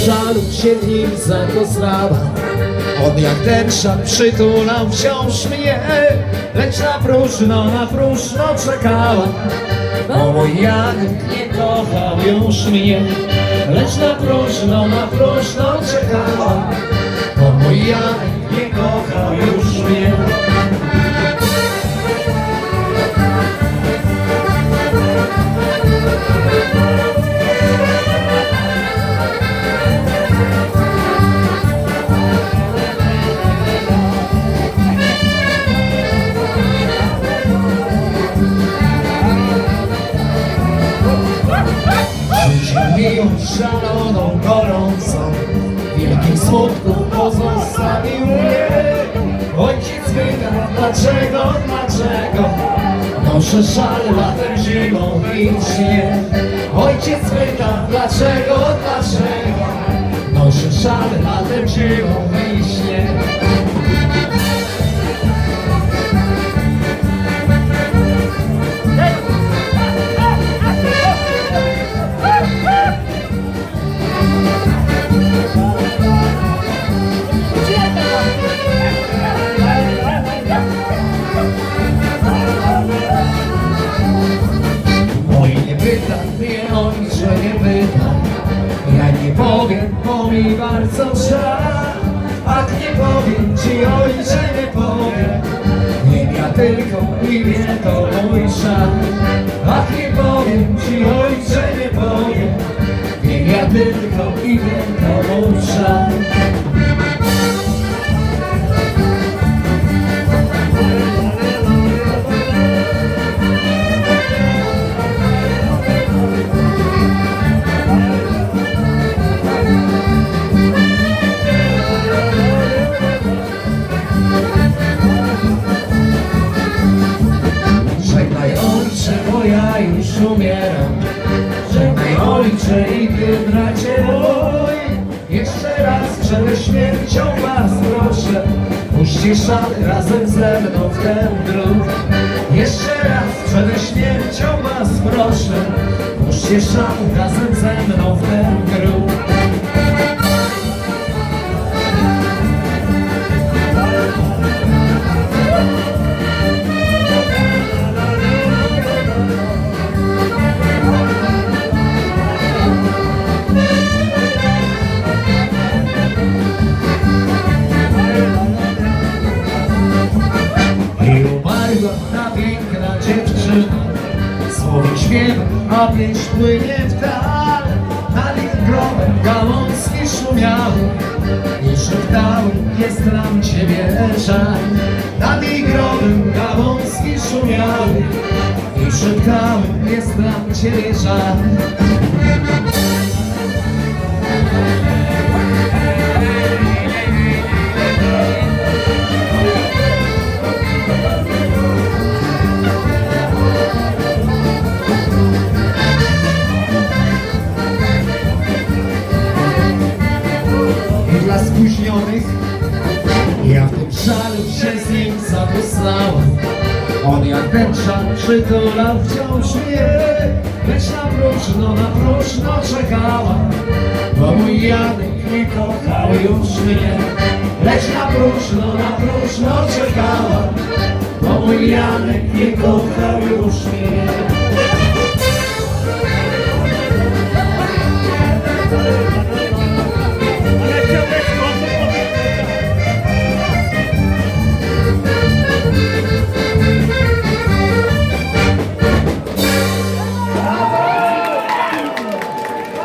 w żalu się nim zakoznała. On jak ten szat przytulał wciąż mnie, lecz na próżno, na próżno czekała. Bo mój Janek nie kochał już mnie, lecz na próżno, na próżno czekała. Miłość szaloną, gorącą wielkim smutku pozostawił mnie Ojciec pyta, dlaczego, dlaczego? Noszę szal latem, zimą i śnie Ojciec pyta, dlaczego, dlaczego mi bardzo żal Ach, nie powiem ci, ojcze, nie powiem. Ja tylko i wie to mój szal Ach, nie powiem ci, ojcze, nie powiem. Ja tylko i wie to mój szal już umieram Żegnaj ojcze i ty bracie mój Jeszcze raz przed śmiercią was proszę Puśćcie szal razem ze mną w ten drut. Jeszcze raz przed śmiercią was proszę Puśćcie szal razem a pieśń płynie w dal ich grobem gałązki szumiały. I szeptały, jest nam ciebie żal. Nad ich grobem gałązki szumiały. I szeptały, jest nam ciebie żal dla spóźnionych. Ja w tym żalu się z nim zapoznałem On jak ten żal przytulał wciąż mnie. Lecz na próżno, na próżno czekała. Bo mój Janek nie kochał już mnie. Lecz na próżno, na próżno czekała. Bo mój Janek nie kochał już mnie